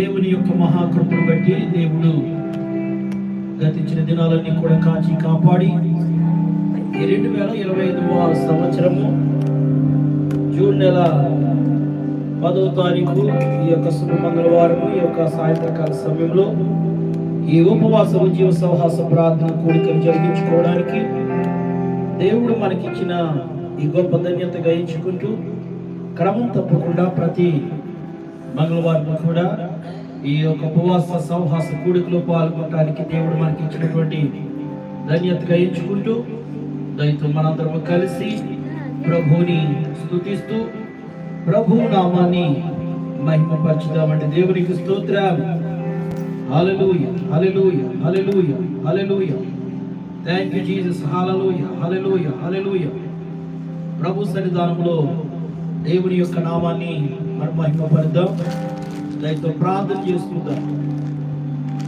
దేవుని యొక్క మహాకృపను బట్టి దేవుడు గతించిన దినాలన్నీ కూడా కాచి కాపాడి ఈ రెండు వేల ఇరవై ఐదవ సంవత్సరము జూన్ నెల పదవ తారీఖు ఈ యొక్క శుభ మంగళవారం ఈ యొక్క సాయంత్రకాల సమయంలో ఈ ఉపవాస జీవ సహవాస ప్రార్థన కోరికలు జరిగించుకోవడానికి దేవుడు మనకిచ్చిన ఈ గొప్ప ధన్యత గ్రహించుకుంటూ క్రమం తప్పకుండా ప్రతి మంగళవారం కూడా ఈ యొక్క ఉపవాస సంహాస కూడికలో పాల్గొనడానికి దేవుడు మనకి ఇచ్చినటువంటి ధన్యత గ్రహించుకుంటూ దయతో మనందరం కలిసి ప్రభువుని స్థుతిస్తూ ప్రభు నామాన్ని మహిమపరచుదామండి. దేవునికి స్తోత్రం. Hallelujah hallelujah hallelujah hallelujah thank you Jesus hallelujah hallelujah hallelujah ప్రభు సన్నిధానంలో దేవుని యొక్క నామాన్ని మనం మహిమపరుద్దాం. దయతో ప్రార్థన చేసుకుందాం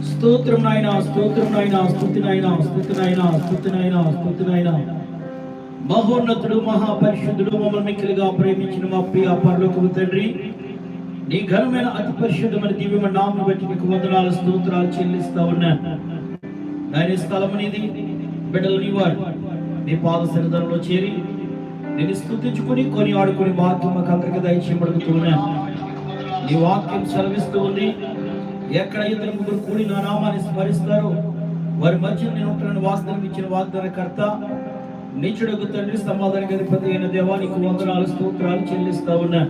స్తోత్రం నాయన స్తోత్రం నాయన స్థుతి నాయన స్థుతి నాయన స్థుతి నాయన స్థుతి నాయన మహోన్నతుడు మహాపరిశుద్ధుడు మమ్మల్ని మిక్కిలిగా ప్రేమించిన మా ప్రియ పరలోకపు తండ్రి. నీ ఘనమైన అతి పరిశుద్ధమైన దివ్యమ నామను బట్టి నీకు వందనాలు స్తోత్రాలు చెల్లిస్తా ఉన్నా. నాయన స్థలం అనేది బిడ్డలు నీవాడు నీ పాద సన్నిధానంలో చేరి నేను స్థుతించుకుని కొని ఆడుకుని వాక్యం మాకు అందరికి దయచేయబడుతూ నీ వాక్యం సెలవిస్తూ ఉంది. ఎక్కడ ఇద్దరు ముగ్గురు కూడి నా నామాన్ని స్మరిస్తారో వారి మధ్య నేను ఉంటున్న వాగ్దానం ఇచ్చిన వాగ్దానకర్త నీచుడకు తండ్రి సమాధాన అధిపతి అయిన దేవానికి వందనాలు స్తోత్రాలు చెల్లిస్తా ఉన్నా.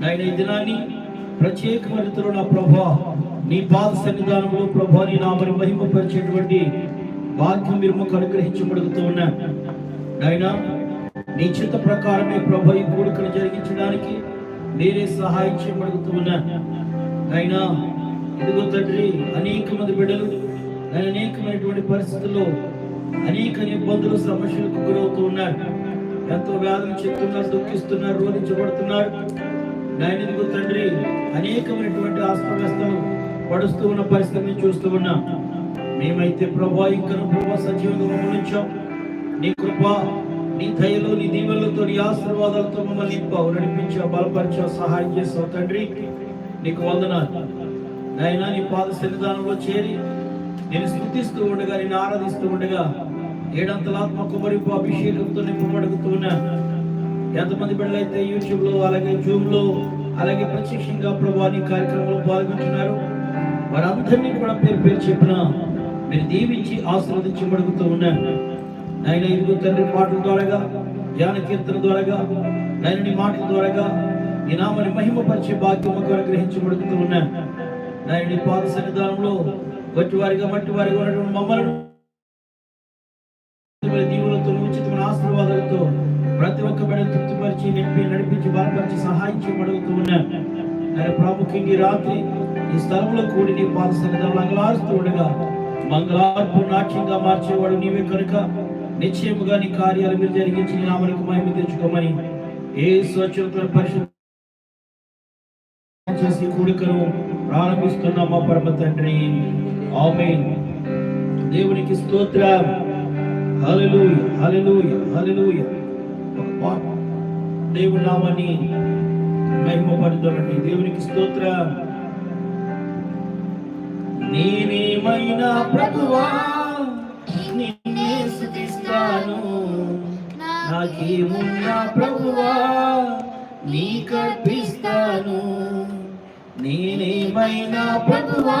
నాయన ఈ దినాన్ని ప్రత్యేకమైన నా ప్రభా నీ పాద సన్నిధానంలో ప్రభా నీ నామని మహిమపరిచేటువంటి భాగ్యం మీరు మాకు అనుగ్రహించబడుగుతూ ఉన్నా. నాయన నీ చిత్త ప్రకారమే ప్రభా ఈ కోరికను జరిగించడానికి నేనే సహాయం చేయబడుతూ అయినా ఇదిగో తండ్రి అనేక మంది బిడ్డలు అనేకమైనటువంటి పరిస్థితుల్లో అనేక ఇబ్బందులు సమస్యలకు గురవుతూ ఉన్నారు. ఎంతో వ్యాధులు చెప్తున్నారు దుఃఖిస్తున్నారు రోధించబడుతున్నారు. నాయన ఇదిగో తండ్రి అనేకమైనటువంటి అస్తవ్యస్తలు పడుస్తూ ఉన్న పరిస్థితిని చూస్తూ ఉన్నాం. మేమైతే ప్రభా ఇంకను ప్రభా సజీవంగా ఉంచాం. నీ కృప నీ దయలో నీ దీవెలతో నీ ఆశీర్వాదాలతో మమ్మల్ని నింపావు నడిపించావు బలపరిచావు సహాయం చేసావు తండ్రి. నీకు వందనాలు. నాయన నీ పాద సన్నిధానంలో చేరి నేను స్థుతిస్తూ ఉండగా నేను ఆరాధిస్తూ ఉండగా ఏడంతలాత్మ కుమరింపు అభిషేకంతో నింపబడుతూ ఉన్నా. ఎంతమంది బిడ్డలైతే యూట్యూబ్లో అలాగే జూమ్లో అలాగే ప్రత్యక్షంగా ప్రభావ నీ కార్యక్రమంలో పాల్గొంటున్నారు. వారందరినీ కూడా పేరు పేరు చెప్పిన మీరు దీవించి ఆశీర్వదించి మడుగుతూ ఉన్నాను. నాయన ఇదిగో తండ్రి పాటల ద్వారాగా ధ్యాన కీర్తన ద్వారాగా నాయన నీ మాటల ద్వారాగా నీ నామని మహిమపరిచే భాగ్యం మాకు అనుగ్రహించబడుతూ ఉన్నాను. నాయన నీ పాద సన్నిధానంలో గట్టి వారిగా మట్టి వారిగా ఉన్నటువంటి మమ్మల్ని దీవులతో ఉచితమైన ఆశీర్వాదాలతో ప్రతి ఒక్క బిడ్డ తృప్తిపరిచి నింపి నడిపించి బలపరిచి సహాయం చేయబడుతూ ఉన్నాను. ఆయన ప్రాముఖ్యంగా రాత్రి ఈ స్థలంలో కూడి నీ పాద సన్నిధానం మంగళారుస్తూ ఉండగా మంగళార్పు నాట్యంగా మార్చేవాడు నీవే కనుక. నిశ్చయముగా నీ కార్యాలు మీరు జరిగించి నీ నామలకు మహిమ తెచ్చుకోమని ఏ స్వచ్ఛత పరిశుద్ధ చేసి కూడికను ప్రారంభిస్తున్న మా పరమ తండ్రి. ఆమె దేవునికి స్తోత్ర. హలలుయ హలలుయ హలలుయ దేవుని నామాన్ని మహిమపడుతామండి దేవునికి స్తోత్ర. నేనేమైనా ప్రభువా? నాకేమున్నా ప్రభువా నీకర్పిస్తాను నేనేమైనా ప్రభువా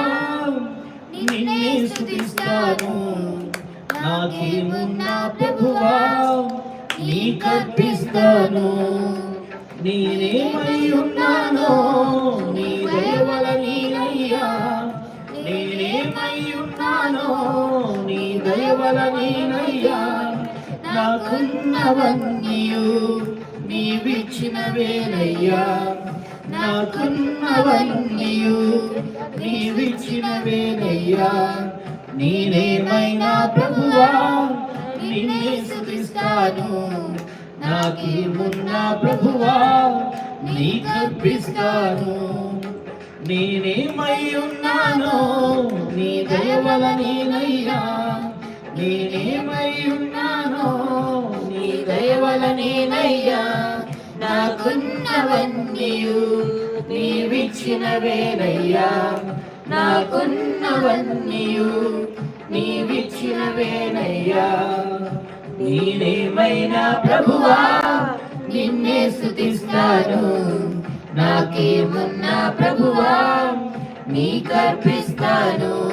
నిన్నే స్తుతిస్తాను. నాకేమున్నా ప్రభువా నీకర్పిస్తాను నేనేమై ఉన్నానో నీ దేవల నీనయ్యా. నేనేమై ఉన్నానో నీ దయవల నీనయ్యా. నాకున్నవన్నీయు నీవిచ్చిన వేలయ్యా. నాకున్నవన్నీయు నీవిచ్చిన వేలయ్యా. నేనేమైనా ప్రభువా? నిన్నే సుతిస్తాను నాకేమున్నా ప్రభువా? నీకర్పిస్తాను. నేనేమై ఉన్నానో నీ దయవల నేనయ్యా నేనేమై ఉన్నా నీ నాకున్నవన్నీయు నీవిచ్చినవేనయ్యా నాకున్నవన్నీయు నీవిచ్చినవేనయ్యా నేనేమైనా ప్రభువా? నిన్నే స్థుతిస్తాను నాకేమున్నా ప్రభువా? నీకర్పిస్తాను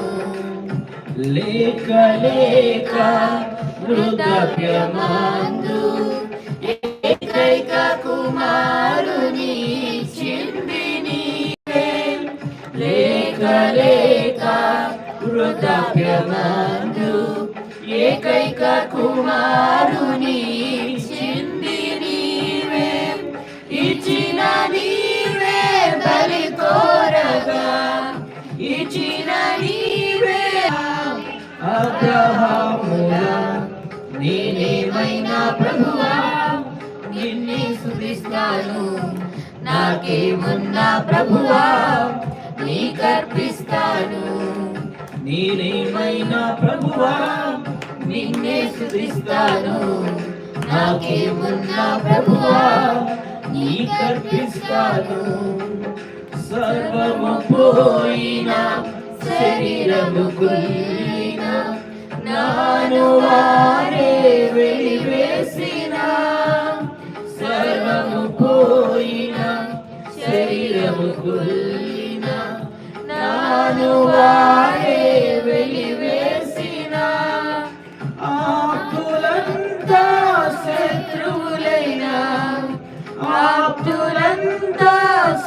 లేక లేక వృద్ధాప్యమాందు ఏకైక కుమారుని చింది నీవే లేక లేక వృద్ధాప్యమాందు ఏకైక కుమారుని చింది నీవే ఇచ్చిన నీవే బలి కోరగా ఇచ్చిన నీవే అబ్రహాములా నేనేమైనా ప్రభువా? నిన్నే సుధిస్తాను నాకేమున్నా ప్రభువా నీకర్పిస్తాను నేనేమైనా ప్రభువా నిన్నే సుధిస్తాను నాకేమున్నా ప్రభువా నీకర్పిస్తాను సర్వము పోయిన శరీరము కుల్లిన నాను వారే. నాను వెలివేసిన ఆకులంతా శత్రువులైనా ఆప్తులంతా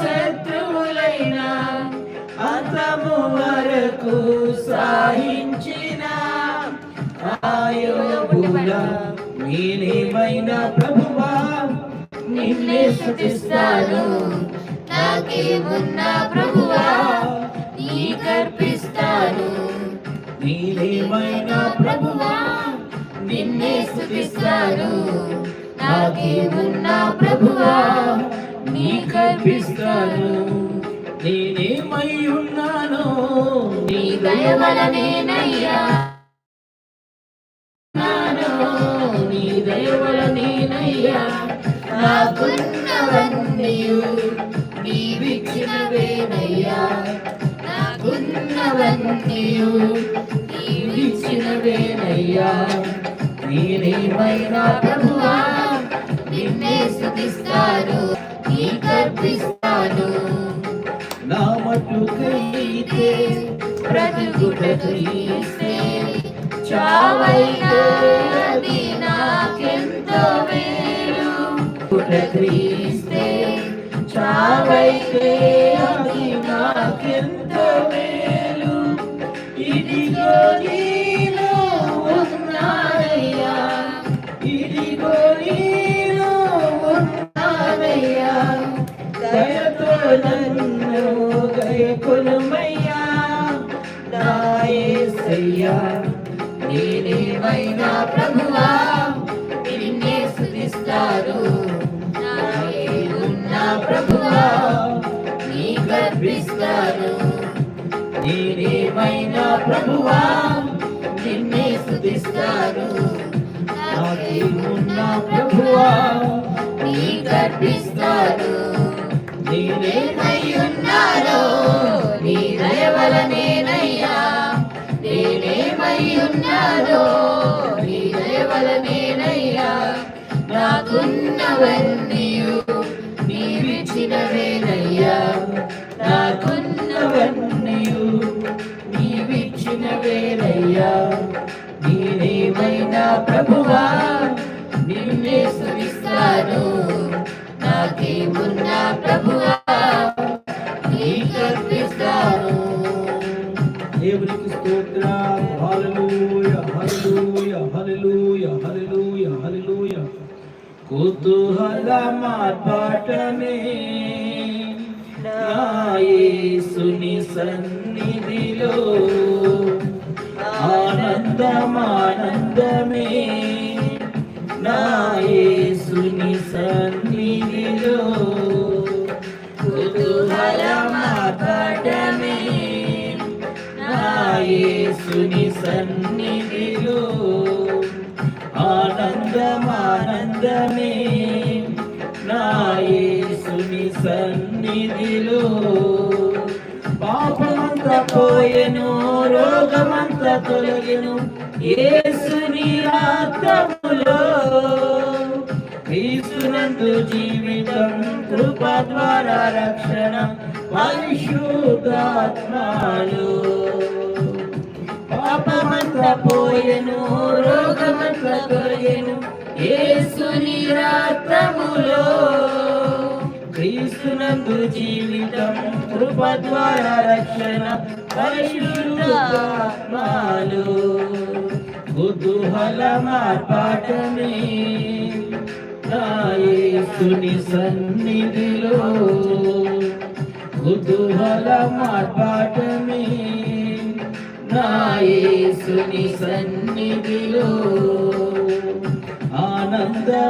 శత్రువులైనా అంతము వరకు సాహించిన ఆయోగుల నేనేమైనా ప్రభువా నిన్నే స్థుతిస్తాను నాకేమున్నా ప్రభువా నీకర్పిస్తాను నీలేమైనా ప్రభువా నిన్నే స్థుతిస్తాను నాకేమున్నా ప్రభువా నీకర్పిస్తాను నేనేమై ఉన్నానో నీ దయ వలనేనయ్యా నానో నీ దయ వలనేనయ్యా నాకున్నవన్నీయు నీవిచ్చినవేనయ్యా. నాకున్నవన్నీయు నీవిచ్చినవేనయ్యా నేనేమైనా ప్రభువా? నిన్నే స్థుతిస్తాను నీకర్పిస్తాను. నా బ్రతుకుట నాకెంతో మేలు. చావైతే అది నాకెంతో మేలు. ఇదిగో ఏమైనా ప్రభువా నిన్నే స్థుతిస్తాను నాకేమున్నా ప్రభువా నీ నీకర్పిస్తాను నేనేమై ఉన్నారో నీ దయవల నేనయ్యా నేనేమై ఉన్నారో నీ దయవల నేనయ్యా నాకున్నవన్నీయు నీవిచ్చినవేనయ్యా నాకున్నవన్నీ నీవిచ్చిన వేలయ్యా నేనేమైనా ప్రభువా? నిన్నే స్థుతిస్తాను నాకేమున్నా ప్రభువా? నీకర్పిస్తాను. దేవునికి స్తోత్ర హల్లెలూయ హల్లెలూయ హల్లెలూయ హల్లెలూయ హల్లెలూయ. కుతూహల మార్పాటమే నా యేసుని సన్నిధిలో ఆనందమానందమే నా యేసుని సన్నిధిలో కుతూహల మార్పాటమే సన్నిధిలో ఆనందమానందమే నా సన్నిధిలో పోయెను రోగమంత తొలగెను. యేసుని రక్తములో క్రీస్తునందు జీవితం కృప ద్వారా రక్షణ పరిశుద్ధాత్మలు. పాపమంత పోయెను రోగమంత తొలగెను. యేసుని రక్తములో క్రీస్తునందు జీవితం కృప ద్వారా రక్షణ పరిశుద్ధాత్మాలు. కుతూహల మార్పాటమే నా యేసుని సన్నిధిలో. కుతూహల మార్పాటమే నా యేసుని సన్నిధిలో. ఆనందమానందమే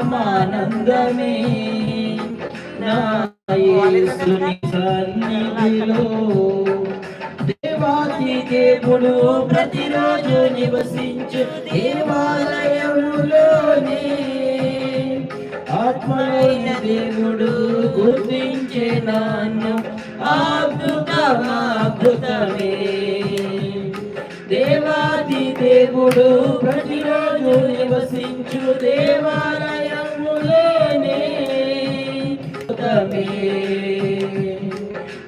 యేసుని సన్నిధిలో దేవాది దేవుడు ప్రతిరోజు నివసించు దేవాలయములోనే. ఆత్మైన దేవుడు గుర్తించే నన్ను అద్భుతమాద్భుతమే దేవాది దేవుడు ప్రతిరోజు నివసించు దేవాలయ పటమే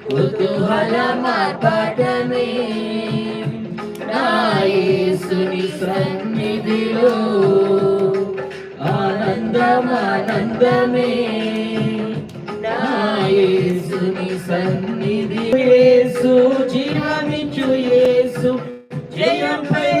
కుతూహల మార్పటమే. నాయసుని సన్నిధిలో ఆనందమానందమే. నాయసుని సన్నిధి యేసు జీవమిచ్చు యేసు. జయంపై